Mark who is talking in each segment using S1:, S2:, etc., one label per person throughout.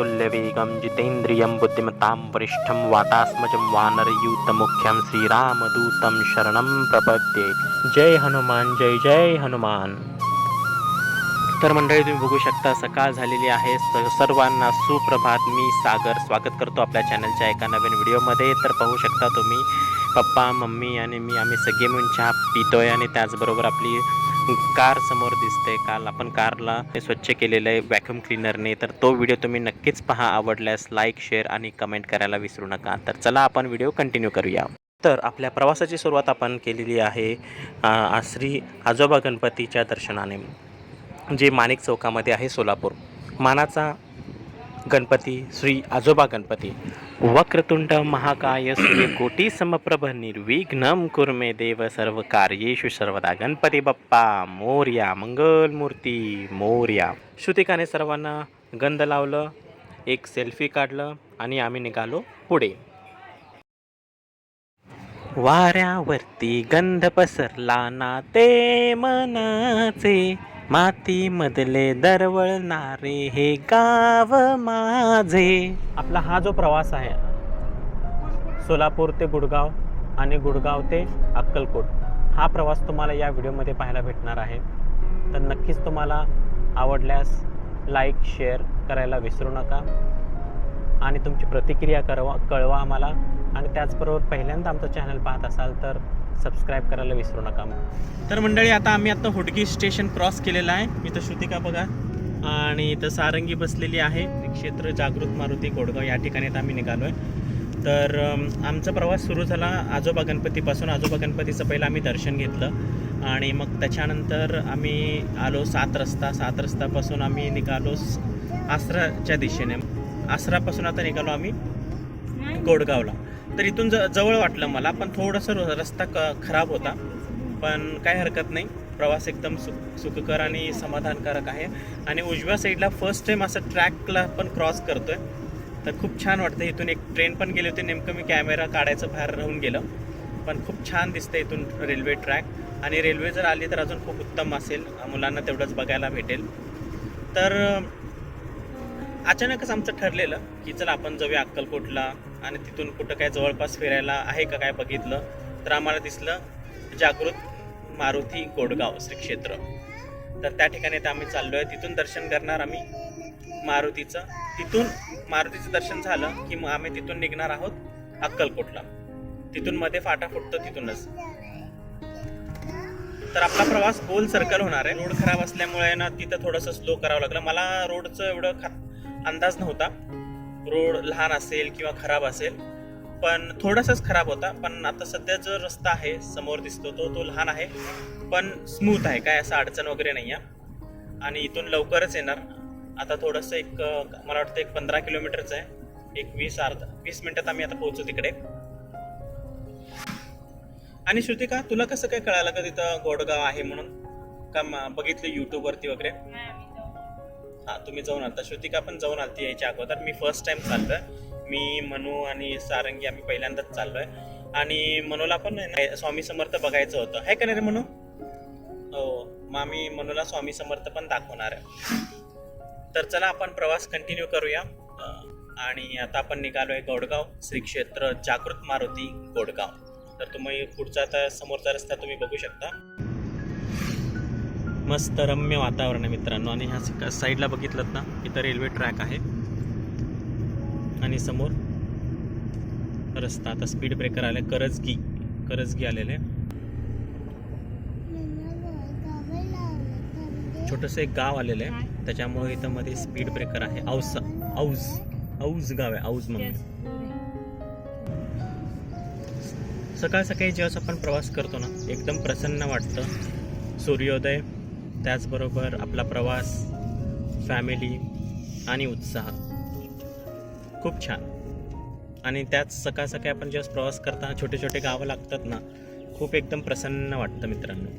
S1: तुल्यवेगं जितेन्द्रियं बुद्धिमतां वरिष्ठं वातात्मजं वानरयूतमुख्यं श्रीरामदूतं शरणं प्रपद्ये। जय हनुमान जय जय हनुमान। तर मंडळी तुम्ही बघू शकता सकाळ झालेली आहे. सर्वांना सुप्रभात. मी सागर स्वागत करतो आपल्या चॅनलच्या एका नवीन व्हिडिओमध्ये तर पाहू शकता तुम्ही पप्पा मम्मी आणि मी आम्ही सगळे मिळून चहा पितोय आणि त्याचबरोबर आपली कार समोर दिसते काल आपण कारला स्वच्छ केलेलं आहे व्हॅक्युम क्लिनरने तर तो व्हिडिओ तुम्ही नक्कीच पहा आवडल्यास लाईक शेअर आणि कमेंट करायला विसरू नका. तर चला आपण व्हिडिओ कंटिन्यू करूया. तर आपल्या प्रवासाची सुरुवात आपण केलेली आहे श्री आजोबा गणपतीच्या दर्शनाने. जे माणिक चौकामध्ये आहे सोलापूर. मानाचा गणपती श्री आजोबा गणपती. वक्रतुंड महाकाय सूर्यकोटी समप्रभ निर्विघ्न कुर्मे देव सर्व कार्येषु सर्वदा गणपती बाप्पा. मोर्या मंगलमूर्ती मोर्या. श्रुतिकाने सर्वांना गंध लावलं एक सेल्फी काढलं आणि आम्ही निघालो पुढे. वाऱ्यावरती गंध पसरला ना ते मनाचे. मातीमधले दरवळणारे हे गाव माझे. आपला हा जो प्रवास आहे सोलापूर ते गुडगाव आणि गुडगाव ते अक्कलकोट हा प्रवास तुम्हाला या व्हिडिओमध्ये पाहायला भेटणार आहे. तर नक्कीच तुम्हाला आवडल्यास लाईक शेअर करायला विसरू नका आणि तुमची प्रतिक्रिया करवा कळवा आम्हाला. आणि त्याचबरोबर पहिल्यांदा आमचं चॅनल पाहत असाल तर सबस्क्राईब करायला विसरू नका तर मंडळी आता आम्ही आता हुडकी स्टेशन क्रॉस केलेलं आहे. मी तर श्रुतिका बघा. आणि इथं सारंगी बसलेली आहे. क्षेत्र जागृत मारुती गोडगाव या ठिकाणी आता आम्ही निघालो आहे तर आमचा प्रवास सुरू झाला आजोबा गणपतीपासून. आजोबा गणपतीचं पहिलं आम्ही दर्शन घेतलं. आणि मग त्याच्यानंतर आम्ही आलो सात रस्ता. सात रस्त्यापासून आम्ही निघालो आसराच्या दिशेने. आसरापासून आता निघालो आम्ही गोडगावला तर इथून ज जवळ वाटलं मला पण थोडंसं र- रस्ता क खराब होता. पण काय हरकत नाही. प्रवास एकदम सुख सुखकर आणि समाधानकारक आहे. आणि उजव्या साईडला फर्स्ट टाईम असं ट्रॅकला पण क्रॉस करतोय. तर खूप छान वाटतं. इथून एक ट्रेन पण गेली होती. नेमकं मी कॅमेरा काढायचं बाहेर राहून गेलं. पण खूप छान दिसतं इथून रेल्वे ट्रॅक आणि रेल्वे जर आली तर अजून खूप उत्तम असेल. मुलांना तेवढंच बघायला भेटेल. तर अचानकच आमचं ठरलेलं की चला आपण जाऊया अक्कलकोटला. आणि तिथून कुठं काय जवळपास फिरायला आहे का काय बघितलं तर आम्हाला दिसलं जागृत मारुती गोडगाव श्री क्षेत्र. तर त्या ठिकाणी तर आम्ही चाललो आहे तिथून दर्शन करणार आम्ही मारुतीचं. तिथून मारुतीचं दर्शन झालं की मग आम्ही तिथून निघणार आहोत अक्कलकोटला. तिथून मध्ये फाटा फुटतो तिथूनच. तर आपला प्रवास गोल सर्कल होणार आहे. रोड खराब असल्यामुळे ना तिथं थोडंसं स्लो करावं लागलं. मला रोडचं एवढं खा अंदाज नव्हता. रोड लहान असेल किंवा खराब असेल पण थोडासाच खराब होता. पण आता सध्या जो रस्ता आहे समोर दिसतो तो तो लहान आहे पण स्मूथ आहे. काय असं अडचण वगैरे नाही आहे आणि इथून लवकरच येणार. आता थोडंसं एक मला वाटतं एक पंधरा किलोमीटरचं आहे. एक वीस अर्धा वीस मिनटात आम्ही आता पोहोचू तिकडे. आणि श्रुतिका तुला कसं काय कळालं का तिथं गोडगाव आहे म्हणून? का बघितलं YouTube वगैरे? हां तुम्ही जाऊन आलता. श्रुतिका पण जाऊन आलती यायच्या अगोदर. मी फर्स्ट टाइम चाललोय. मी मनू आणि सारंगी आम्ही पहिल्यांदाच चाललोय. आणि मनूला पण स्वामी समर्थ बघायचं होतं. आहे का नाही रे मनू? हो. मग आम्ही मनूला स्वामी समर्थ पण दाखवणार आहे. तर चला आपण प्रवास कंटिन्यू करूया. आणि आता आपण निघालोय गोडगाव. श्री क्षेत्र जागृत मारुती गोडगाव. तर तुम्ही पुढचा आता समोरचा रस्ता तुम्ही बघू शकता. मस्त रम्य वातावरण आहे मित्रांनो. आणि ह्या साईडला बघितलं ना इथं रेल्वे ट्रॅक आहे. आणि समोर रस्ता. आता स्पीड ब्रेकर आले करजगी करजगी आलेले. छोटंसं एक गाव आलेलं आहे. त्याच्यामुळे इथं मध्ये स्पीड ब्रेकर आहे. औस औज औज गाव आहे. औज म्हणून. सकाळ सकाळी जेव्हा आपण प्रवास करतो ना एकदम प्रसन्न वाटतं. सूर्योदय त्याचबरोबर आपला प्रवास फॅमिली आणि उत्साह. खूप छान. आणि त्याच सकाळ सकाळी आपण जेव्हा प्रवास करताना छोटे छोटे गावं लागतात ना खूप एकदम प्रसन्न वाटतं मित्रांनो.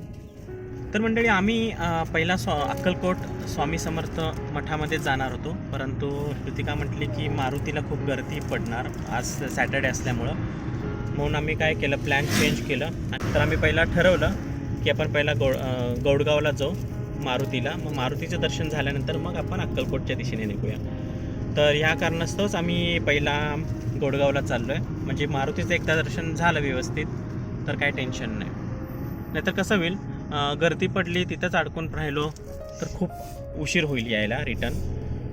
S1: तर मंडळी आम्ही पहिला स्वा अक्कलकोट स्वामी समर्थ मठामध्ये जाणार होतो. परंतु कृतिका म्हटली की मारुतीला खूप गर्दी पडणार आज सॅटर्डे असल्यामुळं. म्हणून आम्ही काय केलं प्लॅन चेंज केलं. तर आम्ही पहिला ठरवलं की आपण पहिला गौ गौडगावला जाऊ मारुतीला. मग मारुतीचं दर्शन झाल्यानंतर मग आपण अक्कलकोटच्या दिशेने निघूया. तर ह्या कारणास्तवच आम्ही पहिला गोडगावला चाललो आहे म्हणजे मारुतीचं एकदा दर्शन झालं व्यवस्थित तर काय टेन्शन नाही. नाहीतर कसं होईल गर्दी पडली तिथंच अडकून राहिलो तर खूप उशीर होईल यायला रिटर्न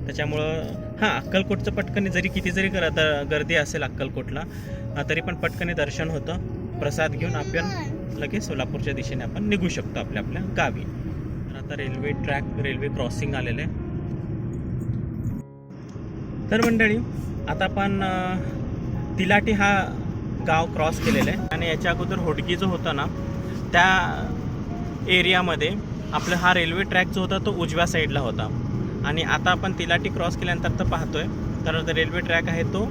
S1: त्याच्यामुळं हां अक्कलकोटचं पटकन जरी किती जरी गर गर्दी असेल अक्कलकोटला तरी पण पटकन दर्शन होतं. प्रसाद घेऊन आपण लगेच सोलापूरच्या दिशेने आपण निघू शकतो आपल्या आपल्या गावी. तर आता रेल्वे ट्रॅक रेल्वे क्रॉसिंग आलेलं आहे. तर मंडळी आता आपण तिलाटी हा गाव क्रॉस केलेला आहे. आणि याच्या अगोदर होडगी जो होता ना त्या एरियामध्ये आपला हा रेल्वे ट्रॅक जो होता तो उजव्या साईडला होता. आणि आता आपण तिलाटी क्रॉस केल्यानंतर तर पाहतोय तर रेल्वे ट्रॅक आहे तो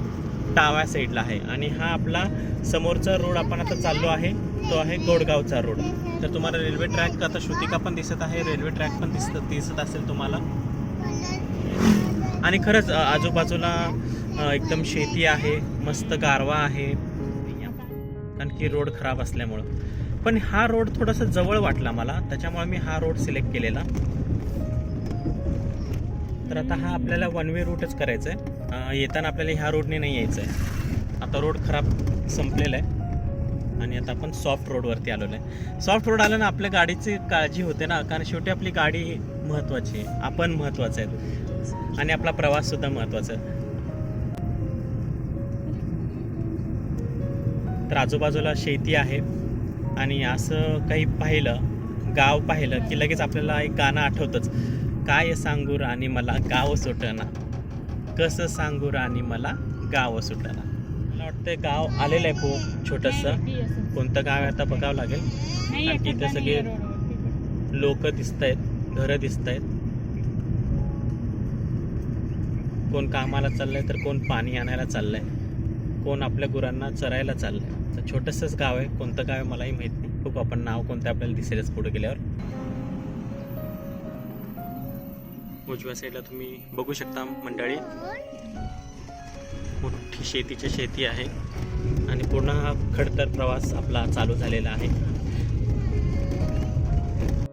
S1: डाव्या साईडला आहे. आणि हा आपला समोरचा रोड आपण आता चाललो आहे. तो आहे गोडगावचा रोड. तर तुम्हाला रेल्वे ट्रॅक आता श्रुतिका पण दिसत आहे रेल्वे ट्रॅक पण दिसत दिसत असेल तुम्हाला. आणि खरंच आजूबाजूला एकदम शेती आहे मस्त गारवा आहे. कारण की रोड खराब असल्यामुळं. पण हा रोड थोडासा जवळ वाटला मला त्याच्यामुळे मी हा रोड सिलेक्ट केलेला. तर आता हा आपल्याला वन वे रूटच करायचा आहे येताना आपल्याला ह्या रोडने नाही यायचं आहे आता रोड खराब संपलेला आहे. आणि आता आपण सॉफ्ट रोडवरती आलेलो आहे. सॉफ्ट रोड आलं ना आपल्या गाडीची काळजी होते ना कारण शेवटी आपली गाडी महत्त्वाची आहे. आपण महत्त्वाचं आहे. आणि आपला प्रवाससुद्धा महत्त्वाचा आहे. तर आजूबाजूला शेती आहे. आणि असं काही पाहिलं गाव पाहिलं की लगेच आपल्याला एक गाणं आठवतंच. काय सांगू राणी मला गाव सुटना. कसं सांगू राणी मला गाव सुटना. वाटतं गाव आलेलं आहे खूप छोटंसं. कोणतं गाव आहे आता बघावं लागेल. इथे सगळे लोक दिसत आहेत घरं दिसत आहेत कोण कामाला चाललंय तर कोण पाणी आणायला चाललंय. कोण आपल्या गुरांना चरायला चाललंय. तर छोटंसंच गाव आहे. कोणतं गाव आहे मलाही माहीत नाही. बघू आपण नाव कोणतं आपल्याला दिसेलच पुढे गेल्यावर. उजव्या साईडला तुम्ही बघू शकता मंडळी. मोठी शेतीची शेती आहे. आणि पूर्ण हा खडतर प्रवास आपला चालू झालेला आहे.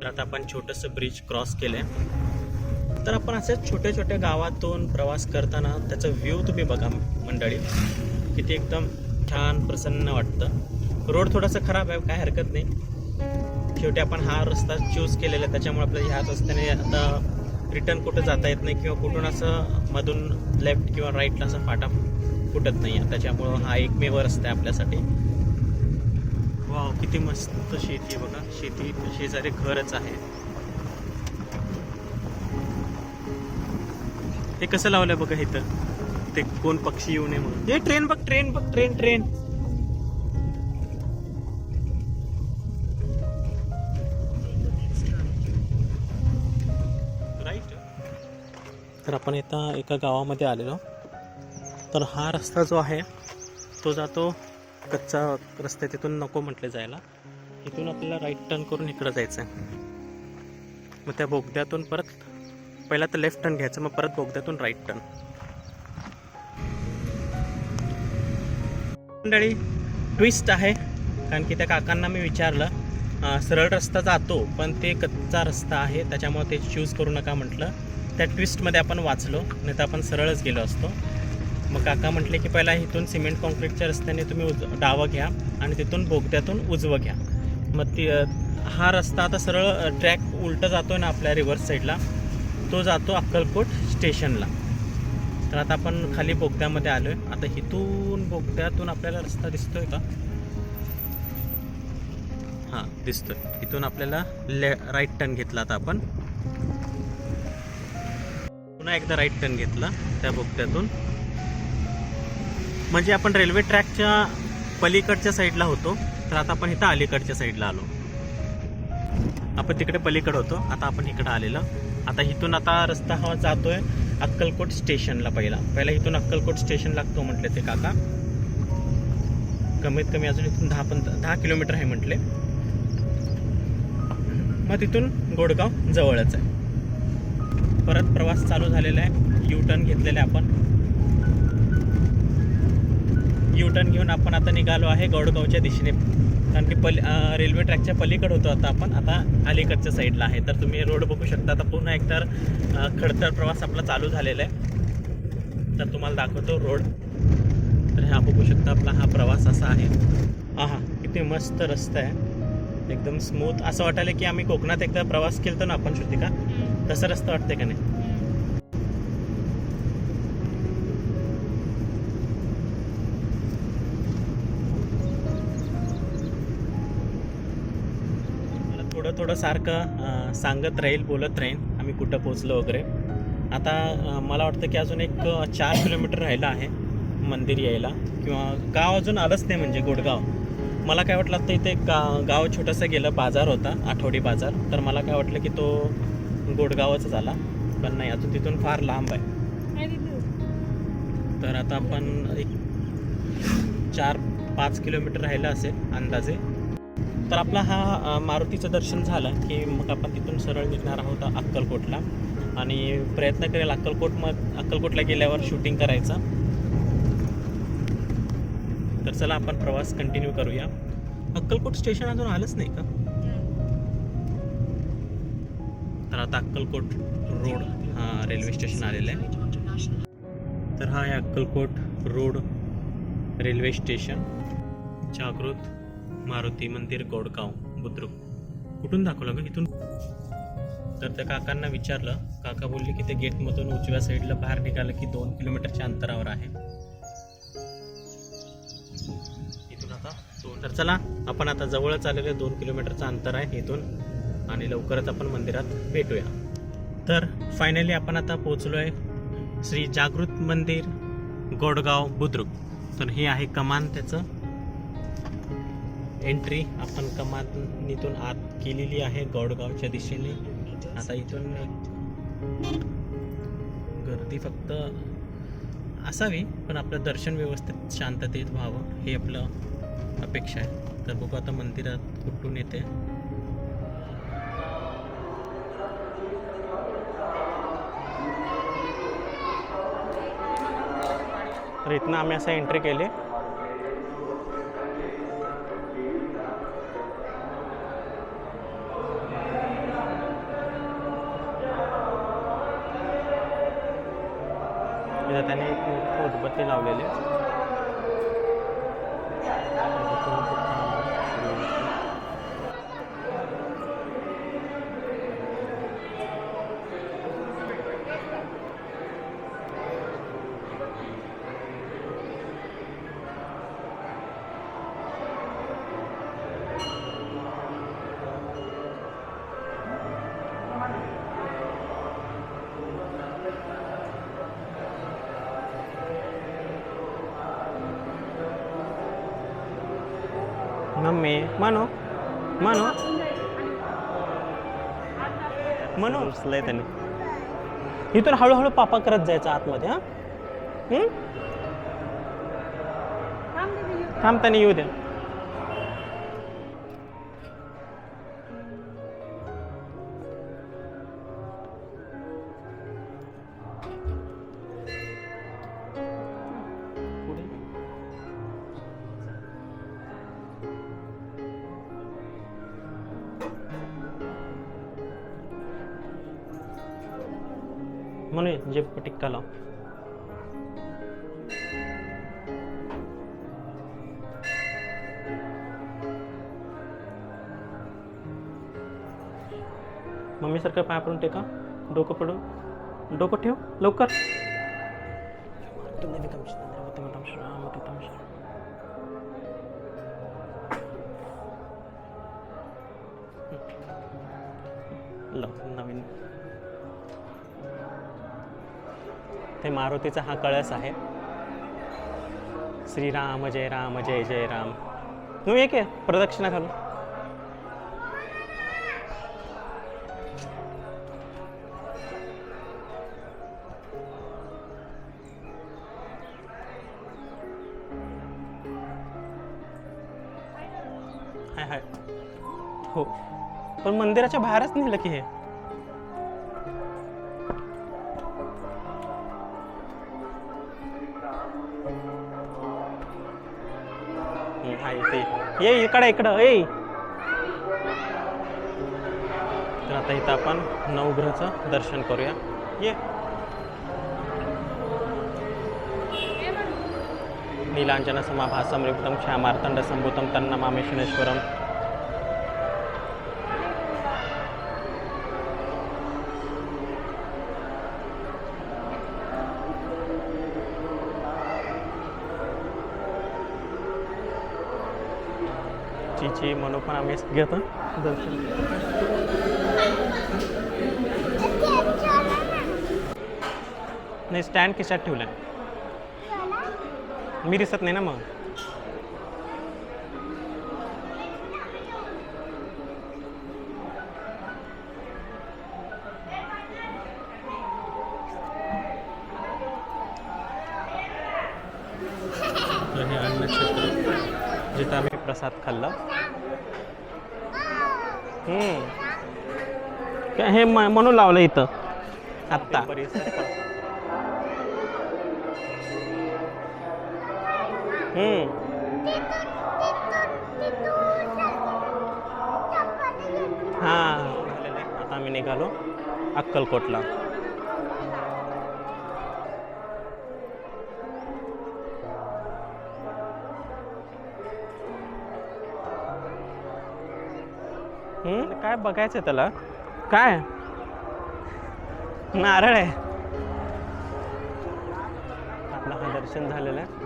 S1: तर आता आपण छोटंसं ब्रिज क्रॉस केलंय. तर आपण असं छोट्या छोट्या गावातून प्रवास करताना त्याचा व्ह्यू तुम्ही बघा मंडळी. किती एकदम छान प्रसन्न वाटतं. रोड थोडासा खराब आहे काय हरकत नाही. शेवटी आपण हा रस्ता चूज केलेला आहे त्याच्यामुळे आपल्याला ह्याच रस्त्याने आता रिटर्न कुठं जाता येत नाही किंवा कुठून असं मधून लेफ्ट किंवा राईटला असं फाटा फुटत नाही आहे त्याच्यामुळं हा एकमेव रस्ता आहे आपल्यासाठी. वाव किती मस्त शेती आहे बघा. शेती शेजारी घरच आहे. हे कसं लावलंय बघा इथं? ते कोण पक्षी येऊ नये म्हणून. हे ट्रेन बघ ट्रेन बघ ट्रेन ट्रेन राईट तर आपण आता एका गावामध्ये आलेलो. तर हा रस्ता जो आहे तो जातो कच्चा रस्ता तिथून नको म्हटलं जायला. इथून आपल्याला राईट टर्न करून इकडं जायचं आहे मग त्या बोगद्यातून परत पहिला तर लेफ्ट टर्न घ्यायचं मग परत बोगद्यातून राईट टर्न मंडळी ट्विस्ट आहे. कारण की त्या काकांना मी विचारलं सरळ रस्ता जातो पण ते कच्चा रस्ता आहे त्याच्यामुळे ते चूज करू नका म्हटलं. त्या ट्विस्टमध्ये आपण वाचलो नाही तर आपण सरळच गेलो असतो. मग काका म्हटले की पहिला इथून सिमेंट कॉन्क्रीटच्या रस्त्याने तुम्ही उज डावं घ्या आणि तिथून बोगद्यातून उजवं घ्या. मग ती हा रस्ता आता सरळ ट्रॅक उलटं जातो आहे ना आपल्या रिव्हर्स साईडला तो जातो अक्कलकोट स्टेशनला. तर आता आपण खाली बोगद्यामध्ये आलो आहे आता इथून बोगद्यातून आपल्याला रस्ता दिसतोय का? हां दिसतोय. इथून आपल्याला ले राईट टर्न घेतला आता आपण. पुन्हा एकदा राईट टर्न घेतला त्या बोगद्यातून. म्हणजे आपण रेल्वे ट्रॅकच्या पलीकडच्या साईडला होतो तर आता आपण इथं अलीकडच्या साईडला आलो. आपण तिकडे पलीकडे होतो आता आपण इकडे आलेलो. आता इथून आता रस्ता हा जातोय अक्कलकोट स्टेशनला पहिला. पहिला इथून अक्कलकोट स्टेशन लागतो म्हटले ते काका. कमीत कमी अजून इथून दहा पण दहा किलोमीटर आहे म्हटले. मग तिथून गोडगाव जवळच आहे. परत प्रवास चालू झालेला आहे. यू टर्न घेतलेला आहे आपण. यू टर्न घेऊन आपण आता निघालो आहे गोडगावच्या दिशेने. कारण की पली रेल्वे ट्रॅकच्या पलीकडे होतो आता आपण. आता अलीकडच्या साईडला आहे. तर तुम्ही रोड बघू शकता. आता पुन्हा एकदा अं, खडतर प्रवास आपला चालू झालेला आहे. तर तुम्हाला दाखवतो रोड. तर हा बघू शकता आपला हा प्रवास असा आहे. हा किती मस्त रस्ता आहे. एकदम स्मूथ असं वाटायला की आम्ही कोकणात एकदा प्रवास केलतो ना आपण श्रुतिका? तसं रस्ता वाटते का नाही? थोडं सारखं सांगत राहील बोलत राहील. आम्ही कुठं पोचलो वगैरे. आता मला वाटतं की अजून एक चार किलोमीटर राहिलं आहे मंदिर यायला. किंवा गाव अजून आलंच नाही म्हणजे गोडगाव. मला काय वाटलं आता इथे गा गाव छोटंसं गेलं बाजार होता आठवडी बाजार. तर मला काय वाटलं की तो गोडगावच झाला. पण नाही अजून तिथून फार लांब आहे. तर आता आपण एक चार पाच किलोमीटर राहिलं असेल अंदाजे. तर आपला हा मारुतीचं दर्शन झालं की मग आपण तिथून सरळ निघणार आहोत अक्कलकोटला. आणि प्रयत्न करेल अक्कलकोट मग अक्कलकोटला गेल्यावर शूटिंग करायचं. तर चला आपण प्रवास कंटिन्यू करूया. अक्कलकोट स्टेशन अजून आलंच नाही का? तर आता अक्कलकोट रोड हा रेल्वे स्टेशन आलेलं आहे. तर हा आहे अक्कलकोट रोड रेल्वे स्टेशन जागृत. मारुती मंदिर गोडगाव बुद्रुक. कुठून दाखवलं ग इथून? तर त्या काकांना विचारलं. काका बोलले की ते गेटमधून उजव्या साईडला बाहेर निघालं की दोन किलोमीटरच्या अंतरावर आहे. इथून आता तर चला आपण आता जवळच आलेले दोन किलोमीटरचं अंतर आहे इथून आणि लवकरच आपण मंदिरात भेटूया. तर फायनली आपण आता पोचलो आहे श्री जागृत मंदिर गोडगाव बुद्रुक. तर हे आहे कमान त्याचं. एंट्री आपण कमानीतून आत केलेली आहे गौडगावच्या दिशेने. आता इथून गर्दी फक्त असावी पण आपलं दर्शन व्यवस्थित शांततेत व्हावं हे आपलं अपेक्षा आहे. तर बघू आता मंदिरात कुठून येते. तर इथनं आम्ही असं एंट्री केली. लावलेले. मम्मी मानो मानो म्हणून उचलंय त्याने इथून हळूहळू पापा करत जायचं आतमध्ये हा हम्म? थांब त्याने येऊ द्या म्हणून जे टिक्का लाव मम्मी सारखं पाय पडून टेका डोकं पडून डोकं ठेव लवकर मारुतीचा हा कळस आहे. श्रीराम जय राम जय जय राम. तुम्ही एक आहे प्रदक्षिणा घालू हाय हाय. हो. पण मंदिराच्या बाहेरच नेलं की हे. ये इकडे इकडं ए. तर आता इथं आपण नवग्रहचं दर्शन करूया. ये. नीलांजन समाभासम रिक्तम श्यामार्तंड संभूतम तन्नमामे शनेश्वरम मनोपण आम्ही घेतो. दर्शन नाही स्टँड खिशात ठेवलं मी दिसत नाही ना मग. हे अन्नक्षेत्र जिथं आम्ही प्रसाद खाल्ला. काय हे म- म्हणून लावलं इथं. आत्ता. हम्म. हा. आता आम्ही निघालो अक्कलकोटला. काय बघायचं त्याला? काय? नारळ आहे. आपलं हा दर्शन झालेलं आहे.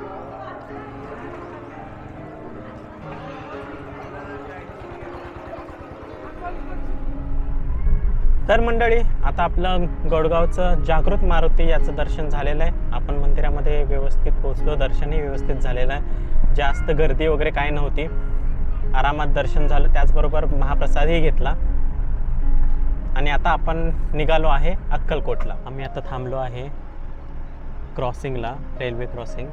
S1: तर मंडळी आता आपलं गोडगावचं जागृत मारुती याचं दर्शन झालेलं आहे. आपण मंदिरामध्ये व्यवस्थित पोहोचलो. दर्शनही व्यवस्थित झालेलं आहे. जास्त गर्दी वगैरे काय नव्हती. आरामात दर्शन झालं त्याचबरोबर महाप्रसादही घेतला. आणि आता आपण निघालो आहे अक्कलकोटला. आम्ही आता थांबलो आहे क्रॉसिंगला रेल्वे क्रॉसिंग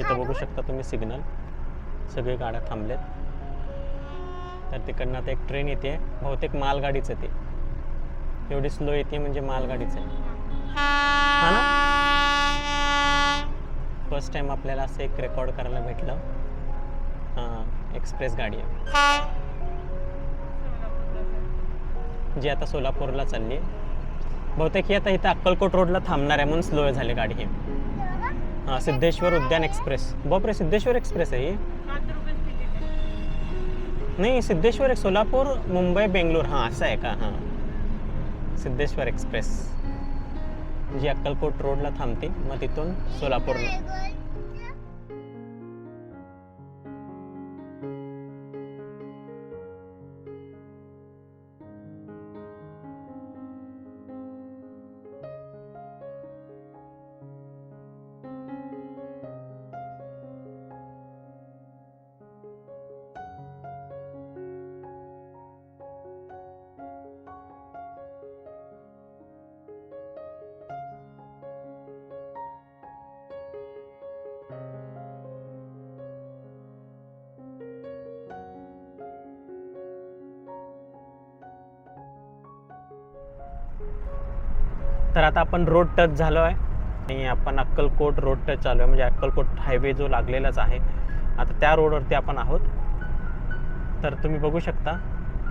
S1: इथं बघू शकता तुम्ही सिग्नल सगळे गाड्या थांबलेत. तर तिकडनं आता एक ट्रेन येते. बहुतेक मालगाडीच आहे एवढी स्लो येते म्हणजे मालगाडीच आहे. ना? फर्स्ट टाइम आपल्याला असं एक रेकॉर्ड करायला भेटलं. हां. एक्सप्रेस गाडी आहे. जी आता सोलापूरला चालली आहे. बहुतेक ही आता इथं अक्कलकोट रोडला थांबणार आहे म्हणून स्लो झाली गाडी ही. हां सिद्धेश्वर उद्यान एक्सप्रेस. बापरे सिद्धेश्वर एक्सप्रेस आहे ही? नाही सिद्धेश्वर सोलापूर मुंबई बेंगलोर. हां असं आहे का? हां. सिद्धेश्वर एक्सप्रेस. जी अक्कलकोट रोडला थांबते मग तिथून सोलापूरला. तर आता आपण रोड टच झालो आहे. आणि आपण अक्कलकोट रोड टच चालू आहे. म्हणजे अक्कलकोट हायवे जो लागलेलाच आहे. आता त्या रोडवरती आपण आहोत. तर तुम्ही बघू शकता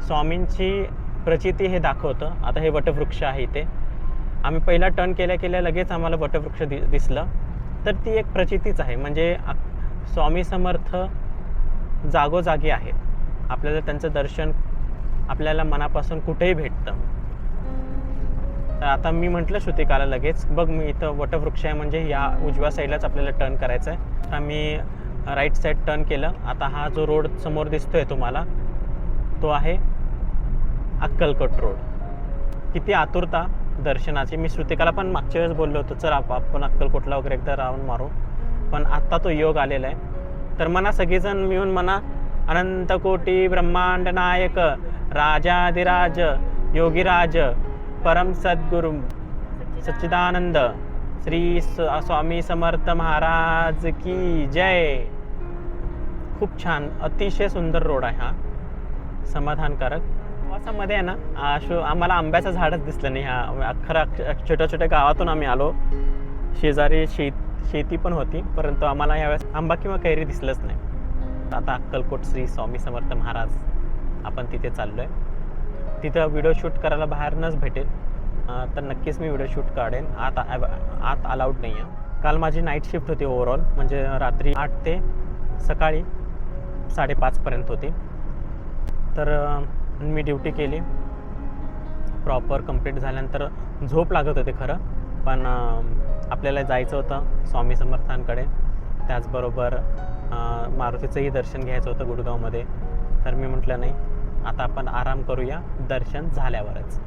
S1: स्वामींची प्रचिती हे दाखवतं. आता हे वटवृक्ष आहे इथे. आम्ही पहिला टर्न केल्या केल्या लगेच आम्हाला वटवृक्ष दि दिसलं. तर ती एक प्रचितीच आहे. म्हणजे स्वामी समर्थ जागोजागी आहेत. आपल्याला त्यांचं दर्शन आपल्याला मनापासून कुठेही भेटतं तर आता मी म्हटलं श्रुतिकाला लगेच बघ मी इथं वटवृक्ष आहे म्हणजे या उजव्या साईडलाच आपल्याला टर्न करायचं आहे आता मी राईट साईड टर्न केलं. आता हा जो रोड समोर दिसतोय तुम्हाला तो आहे अक्कलकोट रोड किती आतुरता दर्शनाची. मी श्रुतिकाला पण मागच्या वेळेस बोललो होतो चल आपण अक्कलकोटला वगैरे एकदा राऊंड मारू. पण आत्ता तो योग आलेला आहे. तर म्हणा सगळेजण मिळून म्हणा अनंतकोटी ब्रह्मांड नायक राजाधिराज योगीराज परम सद्गुरु सच्चिदानंद। श्री स्वामी समर्थ महाराज की जय। खूप छान अतिशय सुंदर रोड आहे हा. समाधानकारक. प्रवासामध्ये आहे ना आशु आम्हाला आंब्याचं झाडच दिसलं नाही ह्या अखरा छोट्या छोट्या गावातून आम्ही आलो. शेजारी शेत शेती पण होती परंतु आम्हाला यावेळेस आंबा किंवा कैरी दिसलंच नाही. आता अक्कलकोट श्री स्वामी समर्थ महाराज आपण तिथे चाललो आहे तिथं व्हिडिओ शूट करायला बाहेरनंच भेटेल. तर नक्कीच मी व्हिडिओ शूट काढेन. आत आत अलाउड नाही आहे काल माझी नाईट शिफ्ट होती ओव्हरऑल म्हणजे रात्री आठ ते सकाळी साडेपाचपर्यंत होती. तर मी ड्युटी केली. प्रॉपर कंप्लीट झाल्यानंतर झोप लागत होते खरं. पण आपल्याला जायचं होतं स्वामी समर्थांकडे. त्याचबरोबर मारुतीचंही दर्शन घ्यायचं होतं गुडगावमध्ये. तर मी म्हटलं नाही आता आपण आराम करूया दर्शन झाल्यावरच.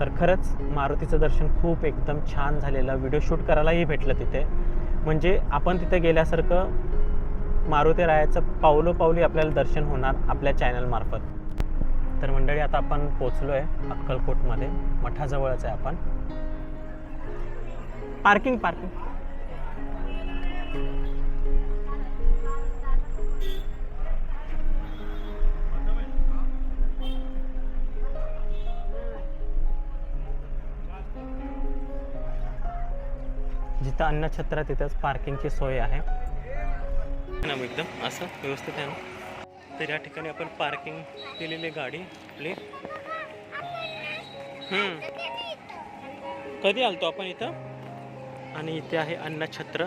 S1: तर खरंच मारुतीचं दर्शन खूप एकदम छान झालेलं व्हिडिओ शूट करायलाही भेटलं तिथे. म्हणजे आपण तिथे गेल्यासारखं मारुती रायाचं पावलोपावली आपल्याला दर्शन होणार आपल्या चॅनलमार्फत तर मंडळी आता आपण पोचलो आहे अक्कलकोटमध्ये. मठाजवळच आहे आपण. पार्किंग पार्किंग जिथं अन्नछत्र तिथंच पार्किंगची सोय आहे. ना एकदम असं व्यवस्थित आहे ना? तर या ठिकाणी आपण पार्किंग केलेली गाडी आपली. कधी आलतो आपण इथं? आणि इथे आहे अन्नछत्र.